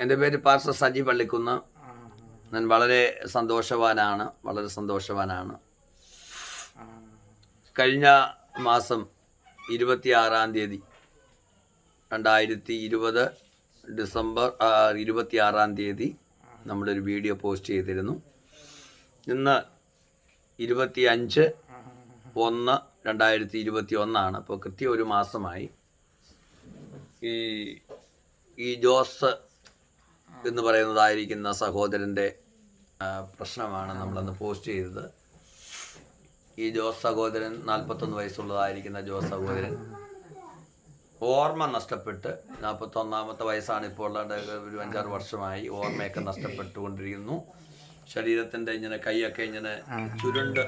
എന്റെ പേര് പാർസ സജി പള്ളിക്കുന്ന്. ഞാൻ വളരെ സന്തോഷവാനാണ് വളരെ സന്തോഷവാനാണ്. കഴിഞ്ഞ മാസം ഇരുപത്തിയാറാം തീയതി രണ്ടായിരത്തി ഇരുപത് ഡിസംബർ ഇരുപത്തിയാറാം തീയതി നമ്മളൊരു വീഡിയോ പോസ്റ്റ് ചെയ്തിരുന്നു. ഇന്ന് ഇരുപത്തി അഞ്ച് ഒന്ന് രണ്ടായിരത്തി ഇരുപത്തി ഒന്നാണ് അപ്പോൾ കൃത്യ ഒരു മാസമായി. ഈ ഈ ജോസ് എന്ന് പറയുന്നതായിരിക്കുന്ന സഹോദരന്റെ പ്രശ്നമാണ് നമ്മളന്ന് പോസ്റ്റ് ചെയ്തത്. ഈ ജോസ് സഹോദരൻ നാൽപ്പത്തൊന്ന് വയസ്സുള്ളതായിരിക്കുന്ന ജോസ് സഹോദരൻ ഓർമ്മ നഷ്ടപ്പെട്ട് നാൽപ്പത്തൊന്നാമത്തെ വയസ്സാണ് ഇപ്പോൾ ഒരു അഞ്ചാറ് വർഷമായി ഓർമ്മയൊക്കെ നഷ്ടപ്പെട്ടുകൊണ്ടിരിക്കുന്നു. ശരീരത്തിന്റെ ഇങ്ങനെ കൈയൊക്കെ ഇങ്ങനെ ചുരുണ്ട്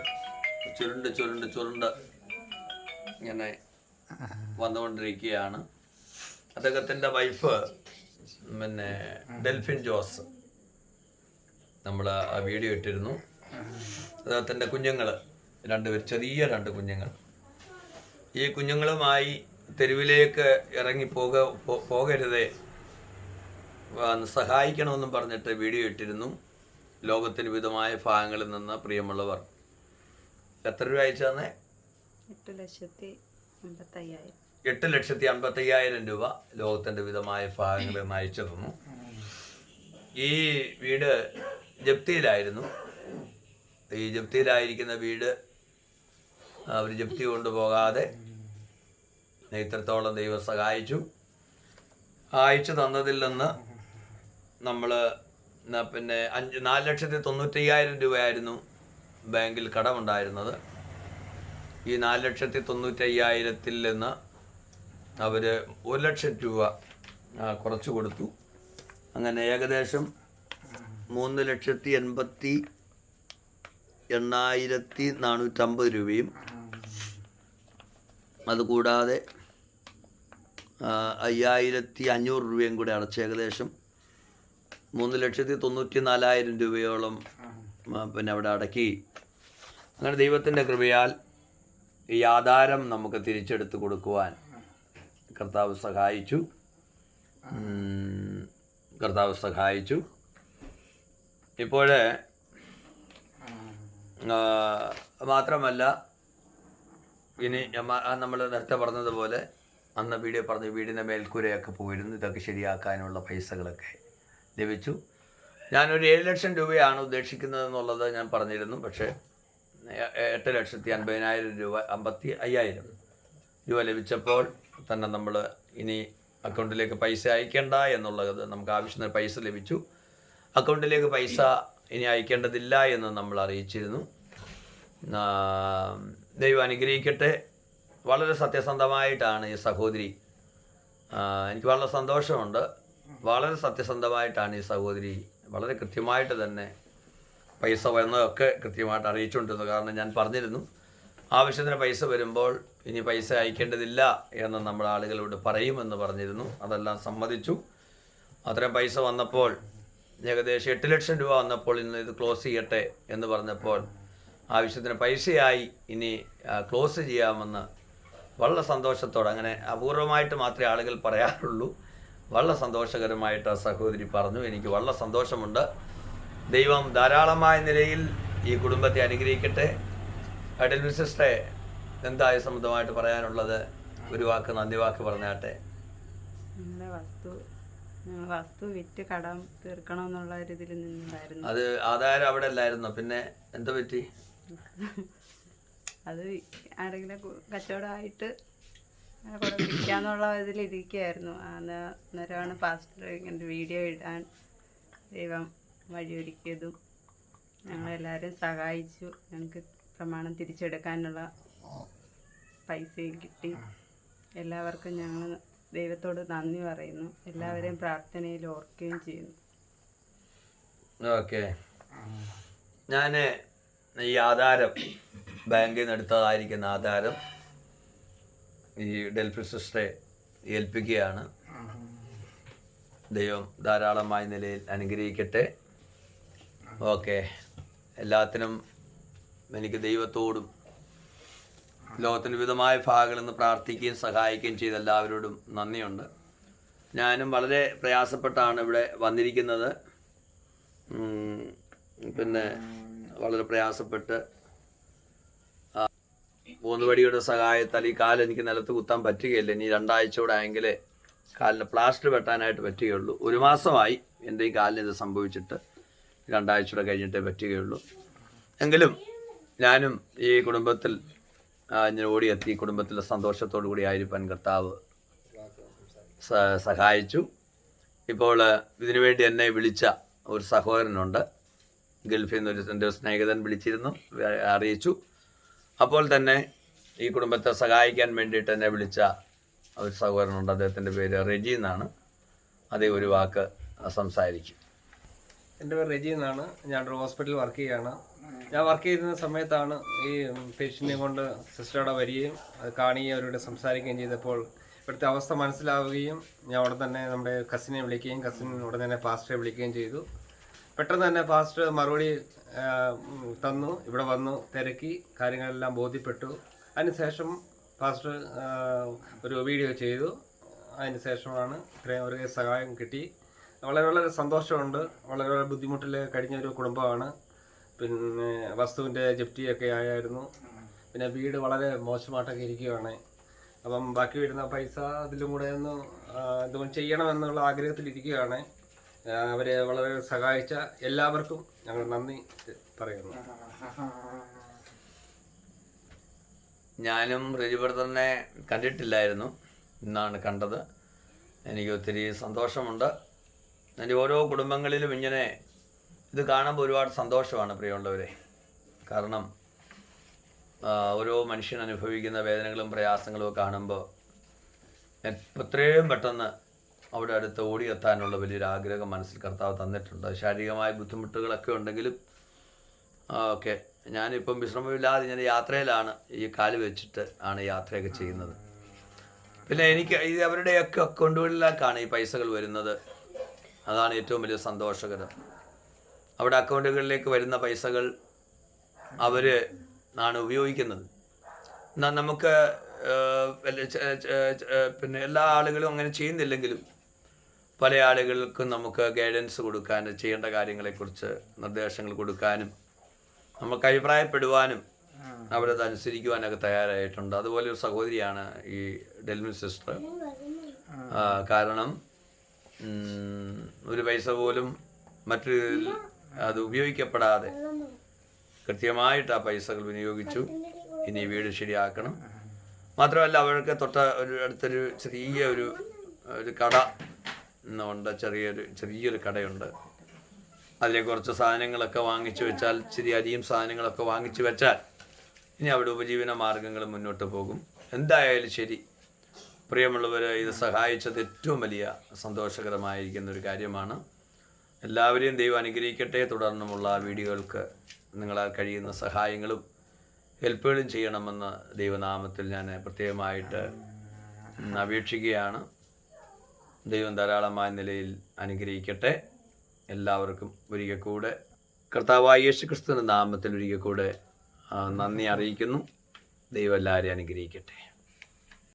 ചുരുണ്ട് ചുരുണ്ട് ചുരുണ്ട് ഇങ്ങനെ വന്നുകൊണ്ടിരിക്കുകയാണ്. അദ്ദേഹത്തിന്റെ വൈഫ് പിന്നെ ഡെൽഫിൻ ജോസ് നമ്മൾ ആ വീഡിയോ ഇട്ടിരുന്നു. അദ്ദേഹത്തിന്റെ കുഞ്ഞുങ്ങൾ രണ്ടുപേർ ചെറിയ രണ്ട് കുഞ്ഞുങ്ങൾ. ഈ കുഞ്ഞുങ്ങളുമായി തെരുവിലേക്ക് ഇറങ്ങി പോക പോകരുതേ. സഹായിക്കണമെന്നും പറഞ്ഞിട്ട് വീഡിയോ ഇട്ടിരുന്നു. ലോകത്തിന് വിധമായ ഭാഗങ്ങളിൽ നിന്ന് പ്രിയമുള്ളവർ. എത്ര രൂപ അയച്ചു തന്നെ? എട്ട് ലക്ഷത്തി അമ്പത്തയ്യായിരം എട്ട് ലക്ഷത്തി അമ്പത്തയ്യായിരം രൂപ ലോകത്തിന്റെ വിധമായ ഭാഗങ്ങളിൽ നിന്ന് അയച്ചു തന്നു. ഈ വീട് ജപ്തിയിലായിരുന്നു. ഈ ജപ്തിയിലായിരിക്കുന്ന വീട് അവർ ജപ്തി കൊണ്ടുപോകാതെ ഇത്രത്തോളം ദൈവം സഹായിച്ചു. അയച്ചു തന്നതിൽ നിന്ന് നമ്മൾ പിന്നെ അഞ്ച് നാല് ലക്ഷത്തി തൊണ്ണൂറ്റയ്യായിരം രൂപയായിരുന്നു ബാങ്കിൽ കടമുണ്ടായിരുന്നത്. ഈ നാല് ലക്ഷത്തി തൊണ്ണൂറ്റയ്യായിരത്തിൽ നിന്ന് അവർ ഒരു ലക്ഷം രൂപ കുറച്ച് കൊടുത്തു. അങ്ങനെ ഏകദേശം മൂന്ന് ലക്ഷത്തി എൺപത്തി എണ്ണായിരത്തി നാനൂറ്റമ്പത് രൂപയും. അതുകൂടാതെ അയ്യായിരത്തി അഞ്ഞൂറ് രൂപയും കൂടെ അടച്ച് ഏകദേശം മൂന്ന് ലക്ഷത്തി തൊണ്ണൂറ്റി നാലായിരം രൂപയോളം പിന്നെ അവിടെ അടക്കി. അങ്ങനെ ദൈവത്തിന്റെ കൃപയാൽ ഈ ആധാരം നമുക്ക് തിരിച്ചെടുത്ത് കൊടുക്കുവാൻ കർത്താവ് സഹായിച്ചു. കർത്താവ് സഹായിച്ചു. ഇപ്പോൾ മാത്രമല്ല ഇനി നമ്മൾ നേരത്തെ പറഞ്ഞതുപോലെ അന്ന് വീഡിയോ പറഞ്ഞ് വീടിന്റെ മേൽക്കൂരയൊക്കെ പോയിരുന്നു. ഇതൊക്കെ ശരിയാക്കാനുള്ള പൈസകളൊക്കെ ലഭിച്ചു. ഞാനൊരു ഏഴ് ലക്ഷം രൂപയാണ് ഉദ്ദേശിക്കുന്നത് എന്നുള്ളത് ഞാൻ പറഞ്ഞിരുന്നു. പക്ഷേ എട്ട് ലക്ഷത്തി അൻപതിനായിരം രൂപ അമ്പത്തി അയ്യായിരം രൂപ ലഭിച്ചപ്പോൾ തന്നെ നമ്മൾ ഇനി അക്കൗണ്ടിലേക്ക് പൈസ അയക്കേണ്ട എന്നുള്ളത് നമുക്ക് ആവശ്യത്തിന് പൈസ ലഭിച്ചു. അക്കൗണ്ടിലേക്ക് പൈസ ഇനി അയക്കേണ്ടതില്ല എന്ന് നമ്മൾ അറിയിച്ചിരുന്നു. ദൈവം അനുഗ്രഹിക്കട്ടെ. വളരെ സത്യസന്ധമായിട്ടാണ് ഈ സഹോദരി എനിക്ക് വളരെ സന്തോഷമുണ്ട്. വളരെ സത്യസന്ധമായിട്ടാണ് ഈ സഹോദരി വളരെ കൃത്യമായിട്ട് തന്നെ പൈസ വന്നതൊക്കെ കൃത്യമായിട്ട് അറിയിച്ചുകൊണ്ടിരുന്നു. കാരണം ഞാൻ പറഞ്ഞിരുന്നു ആവശ്യത്തിന് പൈസ വരുമ്പോൾ ഇനി പൈസ അയക്കേണ്ടതില്ല എന്ന് നമ്മൾ ആളുകളോട് പറയുമെന്ന് പറഞ്ഞിരുന്നു. അതെല്ലാം സമ്മതിച്ചു. അത്രയും പൈസ വന്നപ്പോൾ ഏകദേശം എട്ട് ലക്ഷം രൂപ വന്നപ്പോൾ ഇന്ന് ഇത് ക്ലോസ് ചെയ്യട്ടെ എന്ന് പറഞ്ഞപ്പോൾ ആവശ്യത്തിന് പൈസയായി. ഇനി ക്ലോസ് ചെയ്യാമെന്ന് വളരെ സന്തോഷത്തോടെ അങ്ങനെ അപൂർവമായിട്ട് മാത്രമേ ആളുകൾ പറയാറുള്ളൂ. വളരെ സന്തോഷകരമായിട്ട് ആ സഹോദരി പറഞ്ഞു. എനിക്ക് വളരെ സന്തോഷമുണ്ട്. ദൈവം ധാരാളമായ നിലയിൽ ഈ കുടുംബത്തെ അനുഗ്രഹിക്കട്ടെ. അടൽ സിസ്റ്ററെ എന്തായ സംബന്ധമായിട്ട് പറയാനുള്ളത് ഒരു വാക്ക് നന്ദി വാക്ക് പറഞ്ഞാട്ടെ? വസ്തു വസ്തു വിറ്റ് കടം തീർക്കണമെന്നുള്ള ഒരു ഇതിൽ നിന്നുണ്ടായിരുന്നു. അത് ആധാരം അവിടെ അല്ലായിരുന്നോ? പിന്നെ എന്താ പറ്റി? അത് ആരെങ്കിലും കച്ചവടമായിട്ട് കൂടെ വിൽക്കാന്നുള്ള ഇതിൽ ഇരിക്കുകയായിരുന്നു. അന്നേരമാണ് പാസ്റ്റർ ഇങ്ങനെ വീഡിയോ ഇടാൻ ദൈവം വഴിയൊരുക്കിയതും ഞങ്ങളെല്ലാവരും സഹായിച്ചു. ഞങ്ങൾക്ക് പ്രമാണം തിരിച്ചെടുക്കാനുള്ള പൈസയും കിട്ടി. എല്ലാവർക്കും ഞങ്ങൾ ദൈവത്തോട് നന്ദി പറയുന്നു. എല്ലാവരെയും പ്രാർത്ഥനയിൽ ഓർക്കുകയും ചെയ്യുന്നു. ഓക്കെ. ഞാൻ ഈ ആധാരം ബാങ്കിൽ നിന്ന് എടുത്തതായിരിക്കുന്ന ആധാരം ഈ ഡെൽഫി സിസ്റ്ററെ ഏൽപ്പിക്കുകയാണ്. ദൈവം ധാരാളമായ നിലയിൽ അനുഗ്രഹിക്കട്ടെ. ഓക്കെ. എല്ലാത്തിനും എനിക്ക് ദൈവത്തോടും ലോകത്തിന് വിധമായ ഭാഗങ്ങളിൽ നിന്ന് പ്രാർത്ഥിക്കുകയും സഹായിക്കുകയും ചെയ്ത എല്ലാവരോടും നന്ദിയുണ്ട്. ഞാനും വളരെ പ്രയാസപ്പെട്ടാണ് ഇവിടെ വന്നിരിക്കുന്നത്. പിന്നെ വളരെ പ്രയാസപ്പെട്ട് ആ, ഊന്നുവടിയുടെ സഹായത്താൽ ഈ കാലം എനിക്ക് നിലത്ത് കുത്താൻ പറ്റുകയില്ല. ഇനി രണ്ടാഴ്ച കൂടെ ആയെങ്കിലേ കാലിന് പ്ലാസ്റ്റർ വെട്ടാനായിട്ട് പറ്റുകയുള്ളൂ. ഒരു മാസമായി എന്റെ ഈ കാലിന് ഇത് സംഭവിച്ചിട്ട് രണ്ടാഴ്ച കൂടെ കഴിഞ്ഞിട്ടേ പറ്റുകയുള്ളൂ. എങ്കിലും ഞാനും ഈ കുടുംബത്തിൽ ഞാൻ ഓടിയെത്തി. കുടുംബത്തിലെ സന്തോഷത്തോടു കൂടി ആയിരിക്കാൻ കർത്താവ് സഹായിച്ചു. ഇപ്പോൾ ഇതിനു വേണ്ടി എന്നെ വിളിച്ച ഒരു സഹോദരനുണ്ട്. ഗൾഫിൽ നിന്ന് ഒരു എന്റെ സ്നേഹിതൻ വിളിച്ചിരുന്നു അറിയിച്ചു. അപ്പോൾ തന്നെ ഈ കുടുംബത്തെ സഹായിക്കാൻ വേണ്ടിയിട്ട് എന്നെ വിളിച്ച ഒരു സഹോദരനുണ്ട്. അദ്ദേഹത്തിന്റെ പേര് റെജി എന്നാണ്. അതേ ഒരു വാക്ക് സംസാരിക്കും. എന്റെ പേര് റെജി എന്നാണ്. ഞാനൊരു ഹോസ്പിറ്റലിൽ വർക്ക് ചെയ്യുകയാണ്. ഞാൻ വർക്ക് ചെയ്യുന്ന സമയത്താണ് ഈ പേഷ്യന്റിനെ കൊണ്ട് സിസ്റ്ററോടെ വരികയും അത് കാണുകയും അവരോട് സംസാരിക്കുകയും ചെയ്തപ്പോൾ ഇവിടുത്തെ അവസ്ഥ മനസ്സിലാവുകയും ഞാൻ ഉടൻ തന്നെ നമ്മുടെ കസിനെ വിളിക്കുകയും കസിൻ ഉടൻ തന്നെ ഫാസ്റ്ററെ വിളിക്കുകയും ചെയ്തു. പെട്ടെന്ന് തന്നെ ഫാസ്റ്റർ മറുപടി തന്നു. ഇവിടെ വന്നു തിരക്കി കാര്യങ്ങളെല്ലാം ബോധ്യപ്പെട്ടു. അതിനുശേഷം പാസ്റ്റർ ആ, ഒരു വീഡിയോ ചെയ്തു. അതിന് ശേഷമാണ് ഇത്രയും ഒരു സഹായം കിട്ടി. വളരെ വളരെ സന്തോഷമുണ്ട്. വളരെ വളരെ ബുദ്ധിമുട്ടിൽ കഴിഞ്ഞ ഒരു കുടുംബമാണ്. പിന്നെ വസ്തുവിന്റെ ജപ്തിയൊക്കെ ആയായിരുന്നു. പിന്നെ വീട് വളരെ മോശമായിട്ടൊക്കെ ഇരിക്കുകയാണ്. അപ്പം ബാക്കി വരുന്ന പൈസ അതിലും കൂടെ ഒന്ന് എന്തുകൊണ്ട് ചെയ്യണമെന്നുള്ള ആഗ്രഹത്തിലിരിക്കുകയാണ് അവരെ വളരെ സഹായിച്ച എല്ലാവർക്കും ഞങ്ങൾ നന്ദി പറയുന്നു. ഞാനും റെജി കണ്ടിട്ടില്ലായിരുന്നു. ഇന്നാണ് കണ്ടത്. എനിക്ക് ഒത്തിരി സന്തോഷമുണ്ട്. എന്റെ ഓരോ കുടുംബങ്ങളിലും ഇങ്ങനെ ഇത് കാണുമ്പോൾ ഒരുപാട് സന്തോഷമാണ് പ്രിയമുള്ളവരെ. കാരണം ഓരോ മനുഷ്യൻ അനുഭവിക്കുന്ന വേദനകളും പ്രയാസങ്ങളും കാണുമ്പോൾ എത്ര- എത്രയും പെട്ടെന്ന് അവിടെ അടുത്ത് ഓടിയെത്താനുള്ള വലിയൊരു ആഗ്രഹം മനസ്സിൽ കർത്താവ് തന്നിട്ടുണ്ട്. ശാരീരികമായ ബുദ്ധിമുട്ടുകളൊക്കെ ഉണ്ടെങ്കിലും ഓക്കെ ഞാനിപ്പം വിശ്രമമില്ലാതെ ഞാൻ യാത്രയിലാണ് ഈ കാൽ വെച്ചിട്ട് ആണ് യാത്രയൊക്കെ ചെയ്യുന്നത്. പിന്നെ എനിക്ക് ഇത് അവരുടെയൊക്കെ അക്കൗണ്ടുകളിലേക്കാണ് ഈ പൈസകൾ വരുന്നത്. അതാണ് ഏറ്റവും വലിയ സന്തോഷകരം. അവിടെ അക്കൗണ്ടുകളിലേക്ക് വരുന്ന പൈസകൾ അവർ ആണ് ഉപയോഗിക്കുന്നത്. എന്നാൽ നമുക്ക് പിന്നെ എല്ലാ ആളുകളും അങ്ങനെ ചെയ്യുന്നില്ലെങ്കിലും പല ആളുകൾക്കും നമുക്ക് ഗൈഡൻസ് കൊടുക്കാൻ ചെയ്യേണ്ട കാര്യങ്ങളെക്കുറിച്ച് നിർദ്ദേശങ്ങൾ കൊടുക്കാനും നമുക്ക് അഭിപ്രായപ്പെടുവാനും അവരത് അനുസരിക്കുവാനൊക്കെ തയ്യാറായിട്ടുണ്ട്. അതുപോലെ ഒരു സഹോദരിയാണ് ഈ ഡെൽമിൻ സിസ്റ്റർ. കാരണം ഒരു പൈസ പോലും മറ്റ് അത് ഉപയോഗിക്കപ്പെടാതെ കൃത്യമായിട്ട് ആ പൈസകൾ വിനിയോഗിച്ചു. ഇനി വീട് ശരിയാക്കണം. മാത്രമല്ല അവർക്ക് തൊട്ട ഒരു അടുത്തൊരു ചെറിയ ഒരു ഒരു കട ഉണ്ട്. ചെറിയൊരു ചെറിയൊരു കടയുണ്ട്. അതിലെ കുറച്ച് സാധനങ്ങളൊക്കെ വാങ്ങിച്ചു വെച്ചാൽ ചെറിയ അരിയും സാധനങ്ങളൊക്കെ വാങ്ങിച്ചു വെച്ചാൽ ഇനി അവിടെ ഉപജീവന മാർഗങ്ങൾ മുന്നോട്ട് പോകും. എന്തായാലും ശരി. പ്രിയമുള്ളവർ ഇത് സഹായിച്ചത് ഏറ്റവും വലിയ സന്തോഷകരമായിരിക്കുന്ന ഒരു കാര്യമാണ്. എല്ലാവരെയും ദൈവം അനുഗ്രഹിക്കട്ടെ. തുടർന്നുമുള്ള വീഡിയോകൾക്ക് നിങ്ങളാൽ കഴിയുന്ന സഹായങ്ങളും ഹെൽപ്പുകളും ചെയ്യണമെന്ന് ദൈവനാമത്തിൽ ഞാൻ പ്രത്യേകമായിട്ട് അപേക്ഷിക്കുകയാണ്. ദൈവം ധാരാളമായ നിലയിൽ അനുഗ്രഹിക്കട്ടെ. എല്ലാവർക്കും ഒരിക്കൽ കൂടെ കർത്താവായ യേശു ക്രിസ്തുവിന്റെ നാമത്തിൽ ഒരിക്കൽ കൂടെ നന്ദി അറിയിക്കുന്നു. ദൈവം എല്ലാവരെയും അനുഗ്രഹിക്കട്ടെ.